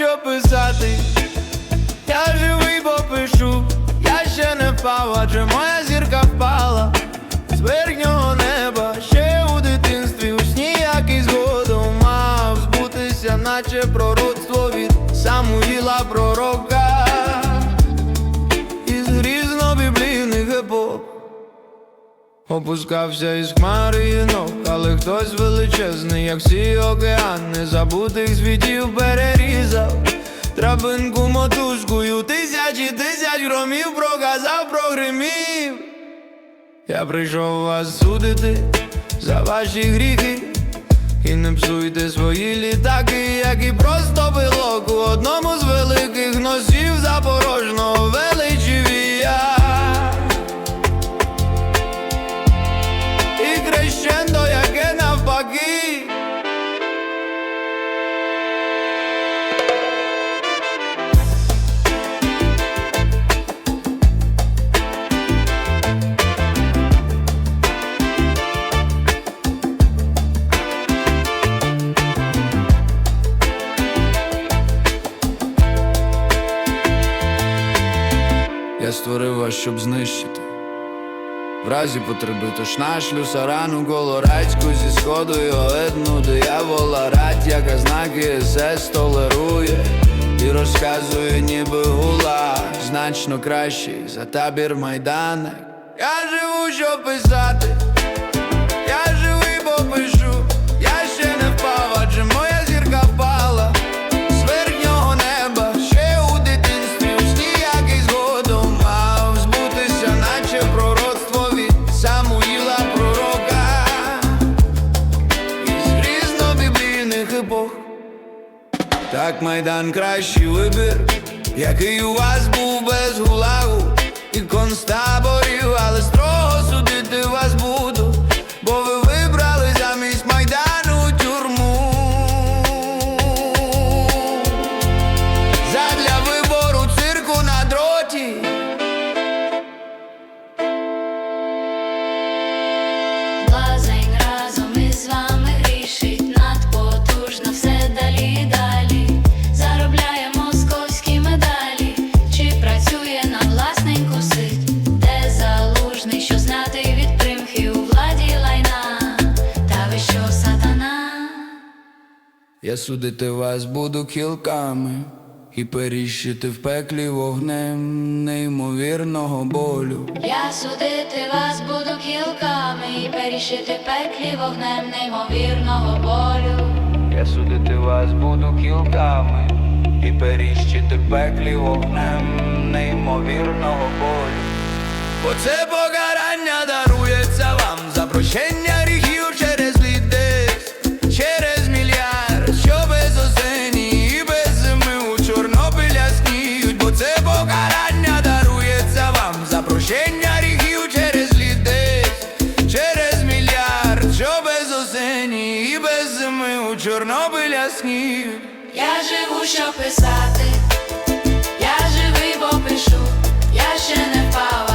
що писати, я живий, бо пишу, я ще не впав, адже моя зірка впала з верхнього неба, ще у дитинстві, у сні, який згодом мав збутися, наче пророцтво Опускався із хмари інок, але хтось величезний, як всі океани, забутих світів перерізав. Травинку мотузкою тисячі тисяч громів проказав, прогримів. Я прийшов вас судити за ваші гріхи. І не псуйте свої літаки, як і просто пилок у одному з Створив вас, щоб знищити. В разі потреби тож нашлю сарану колорадську зі сходу і огидну диявола рать, яка знаки СС толерує і розказує, ніби гула значно кращий за табір майдане. Я живу, щоб писати, Так майдан кращий вибір, який у вас був без гулагу і концтаборів, але Я судити вас буду кілками і періщити в пеклі вогнем неймовірного болю. Я судити вас буду кілками і перішити пеклі вогнем неймовірного болю. Я судити вас буду кілками і періщити в пеклі вогнем неймовірного болю. Бо це покарання дарується вам за прощення Чорнобиля сніг. Я живу, щоб писати, я живий, бо пишу, я ще не впала.